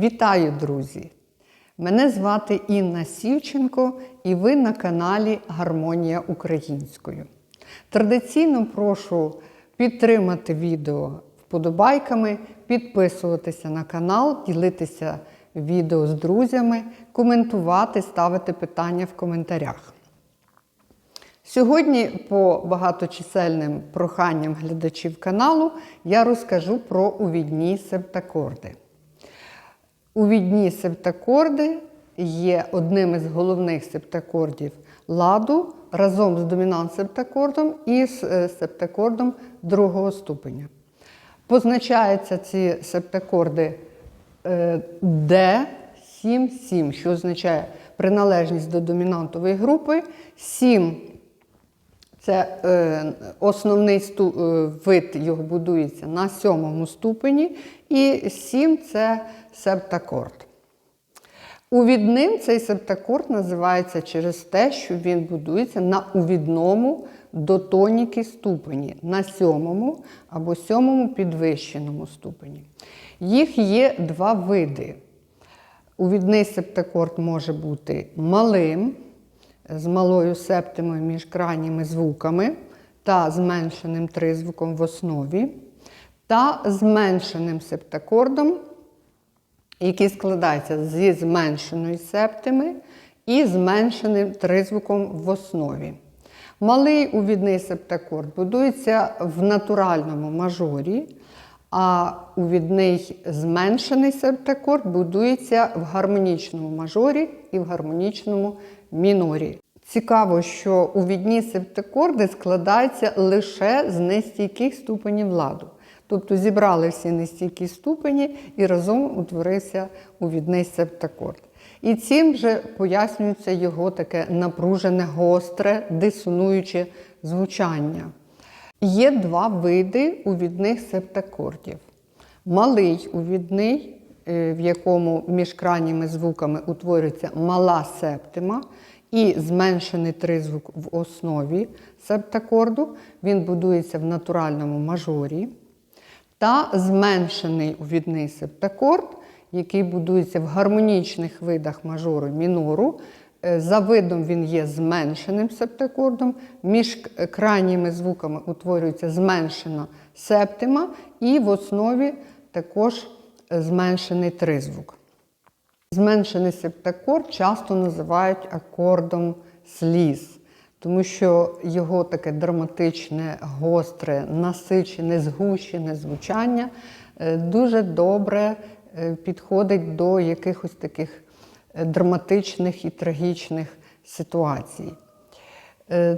Вітаю, друзі! Мене звати Інна Сівченко і ви на каналі Гармонія Українською. Традиційно прошу підтримати відео вподобайками, підписуватися на канал, ділитися відео з друзями, коментувати, ставити питання в коментарях. Сьогодні, по багаточисельним проханням глядачів каналу, я розкажу про увідні септакорди. Увідні септакорди є одним із головних септакордів ладу разом з домінант-септакордом і з е, септакордом другого ступеня. Позначаються ці септакорди е, D, 7, 7, що означає приналежність до домінантової групи. 7 це е, основний сту, е, вид його будується на сьомому ступені, і 7 це септакорд. Увідним цей септакорд називається через те, що він будується на увідному до тоніки ступені, на сьомому або сьомому підвищеному ступені. Їх є два види. Увідний септакорд може бути малим, з малою септимою між крайніми звуками та зменшеним тризвуком в основі, та зменшеним септакордом, який складається зі зменшеної септими і зменшеним тризвуком в основі. Малий увідний септакорд будується в натуральному мажорі, а увідний зменшений септакорд будується в гармонічному мажорі і в гармонічному мінорі. Цікаво, що увідні септакорди складаються лише з нестійких ступенів ладу. Тобто зібрали всі нестійкі ступені і разом утворився увідний септакорд. І цим же пояснюється його таке напружене, гостре, дисонуюче звучання. Є два види увідних септакордів. Малий увідний, в якому між крайніми звуками утворюється мала септима, і зменшений тризвук в основі септакорду, він будується в натуральному мажорі. Та зменшений увідний септакорд, який будується в гармонічних видах мажору і мінору. Е, За видом він є зменшеним септакордом, між крайніми звуками утворюється зменшена септима, і в основі також зменшений тризвук. Зменшений септакорд часто називають акордом сліз, тому що його таке драматичне, гостре, насичене, згущене звучання е, дуже добре е, підходить до якихось таких е, драматичних і трагічних ситуацій.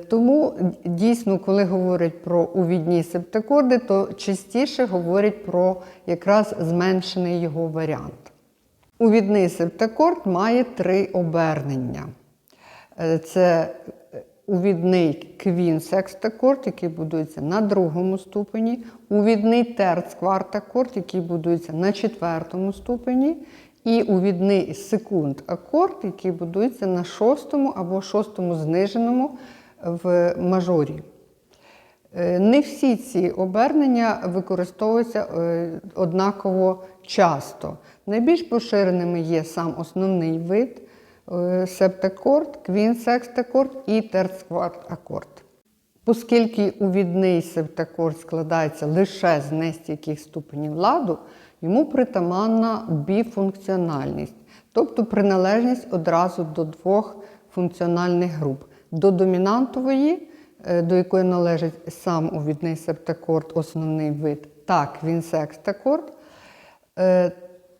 Тому дійсно, коли говорять про увідні септакорди, то частіше говорять про якраз зменшений його варіант. Увідний септакорд має три обернення. Це увідний квін-секстакорд, який будується на другому ступені, увідний терц-квартакорд, який будується на четвертому ступені, і увідний секунд-акорд, який будується на шостому або шостому зниженому в мажорі. Не всі ці обернення використовуються однаково часто. Найбільш поширеними є сам основний вид септакорд, квін-секстакорд і терцкварт-акорд. Оскільки увідний септакорд складається лише з нестійких ступенів ладу, йому притаманна біфункціональність, тобто приналежність одразу до двох функціональних груп до домінантової, до якої належить сам увідний септакорд, основний вид, та квінсекстакорд,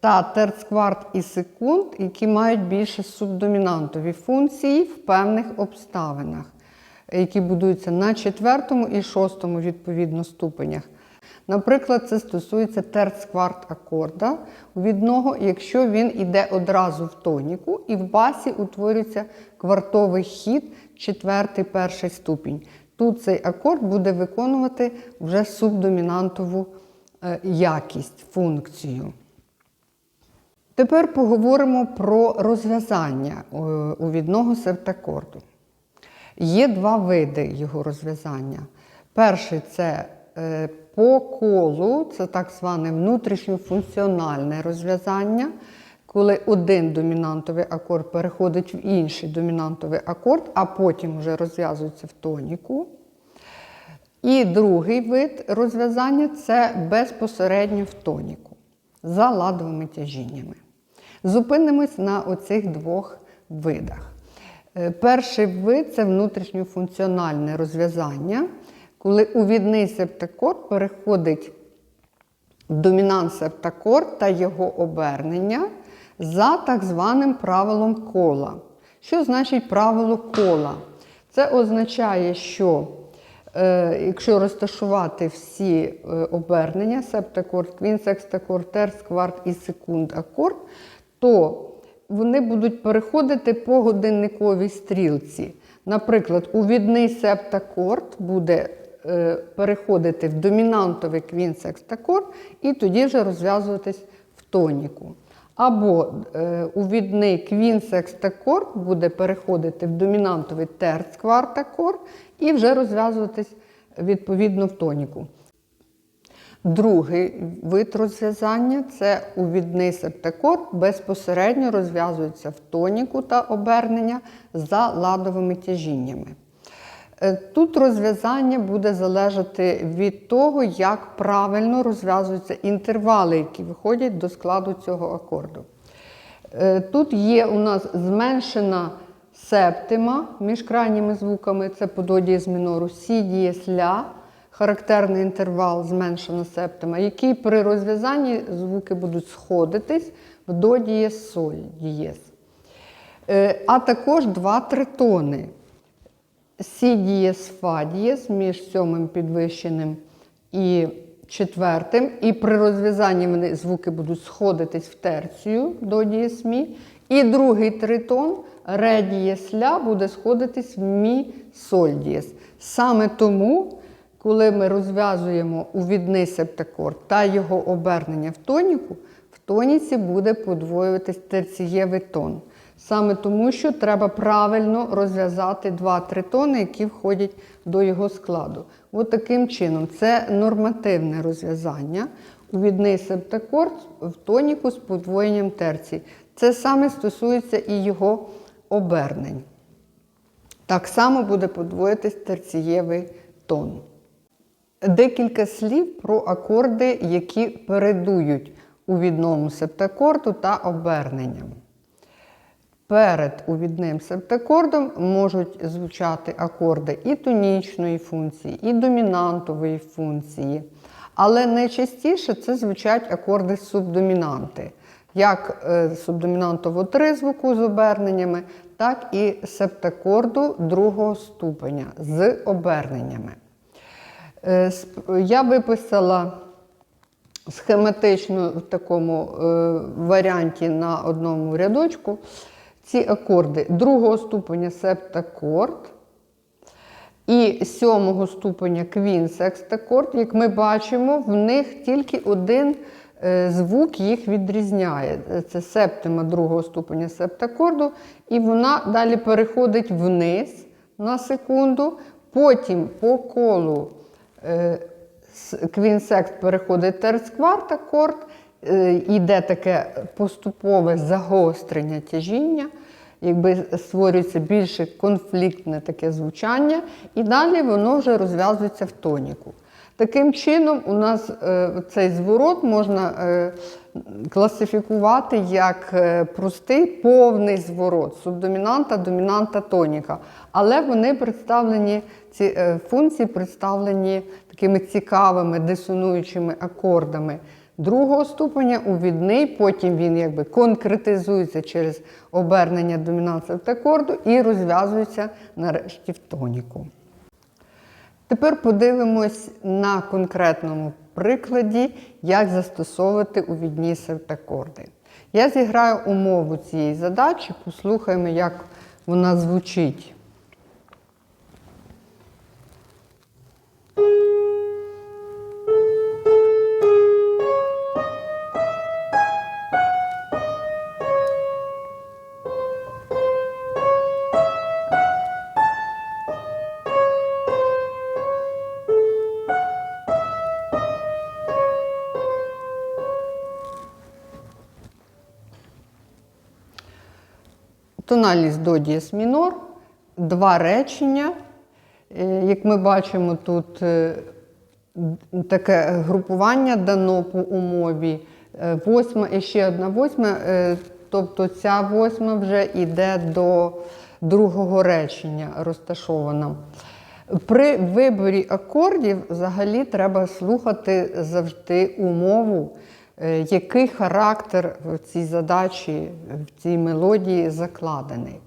та терцкварт і секунд, які мають більше субдомінантові функції в певних обставинах, які будуються на четвертому і шостому відповідно ступенях. Наприклад, це стосується терцкварт акорда відного, якщо він йде одразу в тоніку, і в басі утворюється квартовий хід, четвертий перший ступінь. Тут цей акорд буде виконувати вже субдомінантову е, якість, функцію. Тепер поговоримо про розв'язання е, увідного септакорду. Є два види його розв'язання. Перший це е, по колу, це так зване внутрішньофункціональне розв'язання. коли один домінантовий акорд переходить в інший домінантовий акорд, а потім вже розв'язується в тоніку. І другий вид розв'язання це безпосередньо в тоніку за ладовими тяжіннями. Зупинимось на оцих двох видах. Е, Перший вид це внутрішньофункціональне розв'язання, коли увідний септакорд переходить в домінант септакорд та його обернення за так званим правилом кола. Що значить правило кола? Це означає, що е, якщо розташувати всі е, обернення, септакорд, квінсекстакорд, терц, кварт і секунд акорд, то вони будуть переходити по годинниковій стрілці. Наприклад, увідний септакорд буде переходити в домінантовий квінсекстакорд і тоді вже розв'язуватись в тоніку. Або е, увідний квінсекстакорд буде переходити в домінантовий терцквартакорд і вже розв'язуватись відповідно в тоніку. Другий вид розв'язання це увідний септакорд, безпосередньо розв'язується в тоніку та обернення за ладовими тяжіннями. Е, Тут розв'язання буде залежати від того, як правильно розв'язуються інтервали, які виходять до складу цього акорду. Е, Тут є у нас зменшена септима між крайніми звуками, це по дієз мінору, сі дієс ля, характерний інтервал зменшена септима, який при розв'язанні звуки будуть сходитись в до дієс соль дієс. Е, А також два тритони. Сі дієс, фа дієс між сьомим підвищеним і четвертим. І при розв'язанні вони звуки будуть сходитись в терцію до дієс мі. І другий тритон ре дієс ля буде сходитись в мі соль дієс. Саме тому, коли ми розв'язуємо увідний септакорд та його обернення в тоніку, в тоніці буде подвоюватись терцієвий тон. Саме тому, що треба правильно розв'язати два тритони, які входять до його складу. От таким чином, це нормативне розв'язання. Увідний септакорд в тоніку з подвоєнням терцій. Це саме стосується і його обернень. Так само буде подвоїтись терцієвий тон. Декілька слів про акорди, які передують увідному септакорду та оберненням. Перед увідним септакордом можуть звучати акорди і тонічної функції, і домінантової функції. Але найчастіше це звучать акорди субдомінанти, як е, субдомінантово тризвуку з оберненнями, так і септакорду другого ступеня з оберненнями. Е, Я виписала схематично в такому е, варіанті на одному рядочку ці акорди другого ступеня септакорд і сьомого ступеня квінсекстакорд. Як ми бачимо, в них тільки один е, звук їх відрізняє. Це септима другого ступеня септакорду, і вона далі переходить вниз на секунду, потім по колу. е, Квінсекст переходить терцкварт акорд, йде таке поступове загострення тяжіння, якби створюється більше конфліктне таке звучання, і далі воно вже розв'язується в тоніку. Таким чином, у нас е, цей зворот можна е, класифікувати як е, простий повний зворот субдомінанта, домінанта, тоніка. Але вони представлені, ці е, функції представлені такими цікавими дисонуючими акордами другого ступеня, увідний, потім він якби конкретизується через обернення домінант септакорду і розв'язується нарешті в тоніку. Тепер подивимось на конкретному прикладі, як застосовувати увідні септакорди. Я зіграю умову цієї задачі, послухаємо, як вона звучить. Тональність до дієс мінор, два речення. Е, Як ми бачимо, тут е, таке групування дано по умові. Е, Восьма і ще одна восьма, тобто ця восьма вже йде до другого речення розташована. При виборі акордів взагалі треба слухати завжди умову, який характер в цій задачі, в цій мелодії закладений.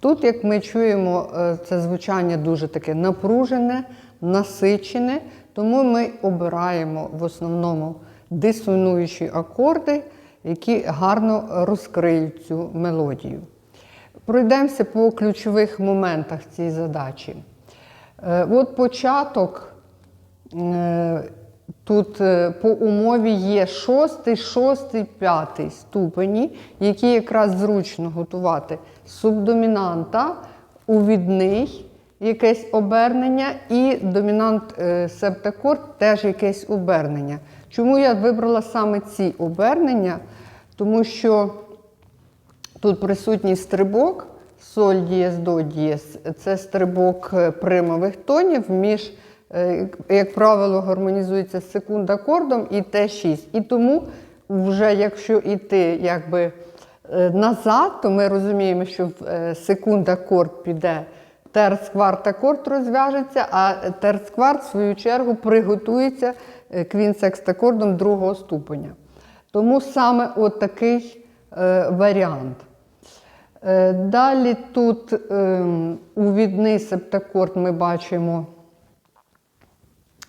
Тут, як ми чуємо, е, це звучання дуже таке напружене, насичене, тому ми обираємо в основному дисонуючі акорди, які гарно розкриють цю мелодію. Пройдемося по ключових моментах цієї задачі. Е, От початок е, тут е, по умові є шостий, шостий, п'ятий ступені, які якраз зручно готувати субдомінанта, увідний, якесь обернення, і домінант е, септакорд теж якесь обернення. Чому я вибрала саме ці обернення? Тому що Тут присутній стрибок, соль дієс до дієс. Це стрибок е, примових тонів між, як правило, гармонізується з секунд акордом і Т6. І тому, вже якщо йти якби е, назад, то ми розуміємо, що в е, секунд акорд піде терц-кварт акорд розв'яжеться, а терц-кварт, в свою чергу, приготується е, квінсекст-акордом другого ступеня. Тому саме от е, варіант. Е, Далі тут ем, увідний септакорд ми бачимо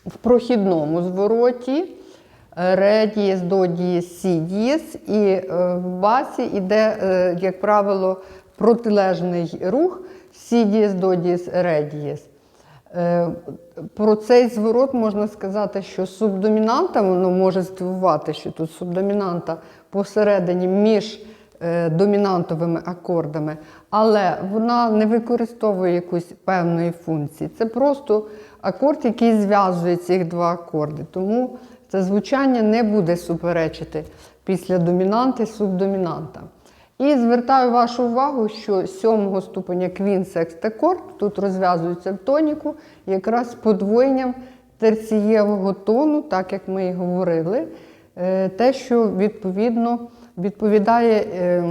в прохідному звороті. Ре дієс, до дієс, сі дієс. І е, в басі йде, е, як правило, протилежний рух сі дієс, до дієс, ре. Е, Про цей зворот можна сказати, що субдомінанта, воно може здивувати, що тут субдомінанта посередині між е, домінантовими акордами, але вона не використовує якусь певної функції. Це просто акорд, який зв'язує ці два акорди. Тому це звучання не буде суперечити після домінанти субдомінанта. І звертаю вашу увагу, що сьомого ступеня квін-секст-акорд тут розв'язується в тоніку якраз подвоєнням терцієвого тону, так як ми і говорили, е, те, що відповідно відповідає е,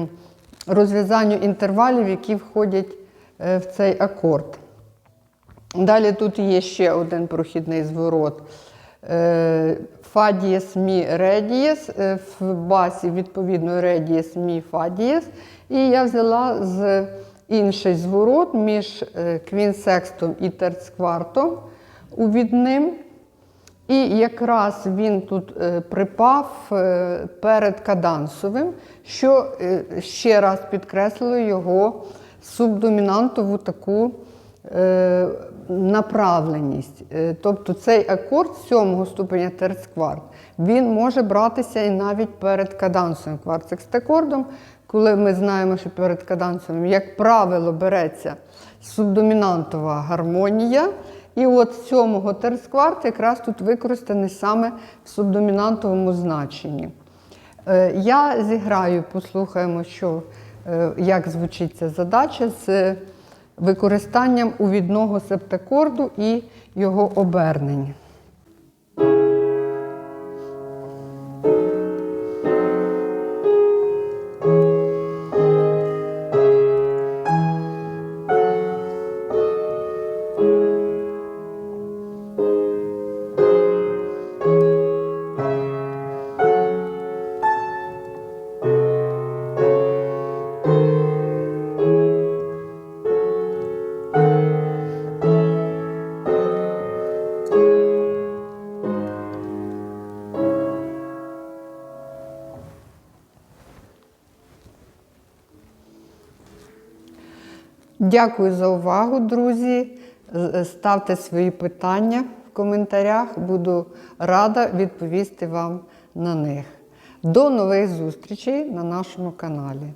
розв'язанню інтервалів, які входять е, в цей акорд. Далі тут є ще один прохідний зворот. Е, Фа дієс, мі, редієс. Е, В басі, відповідно, редієс мі, фа дієс. І я взяла з інший зворот між е, квінсекстом і терцквартом увідним. І якраз він тут припав перед кадансовим, що ще раз підкреслило його субдомінантову таку направленість. Е, Тобто цей акорд сьомого ступеня терцкварт, він може братися і навіть перед кадансовим кварцекстакордом, коли ми знаємо, що перед кадансовим, як правило, береться субдомінантова гармонія. І от сьомого терцкварт якраз тут використаний саме в субдомінантовому значенні. Е, Я зіграю, послухаємо, що, е, як звучить ця задача з використанням увідного септакорду і його обернень. Дякую за увагу, друзі. Ставте свої питання в коментарях. Буду рада відповісти вам на них. До нових зустрічей на нашому каналі.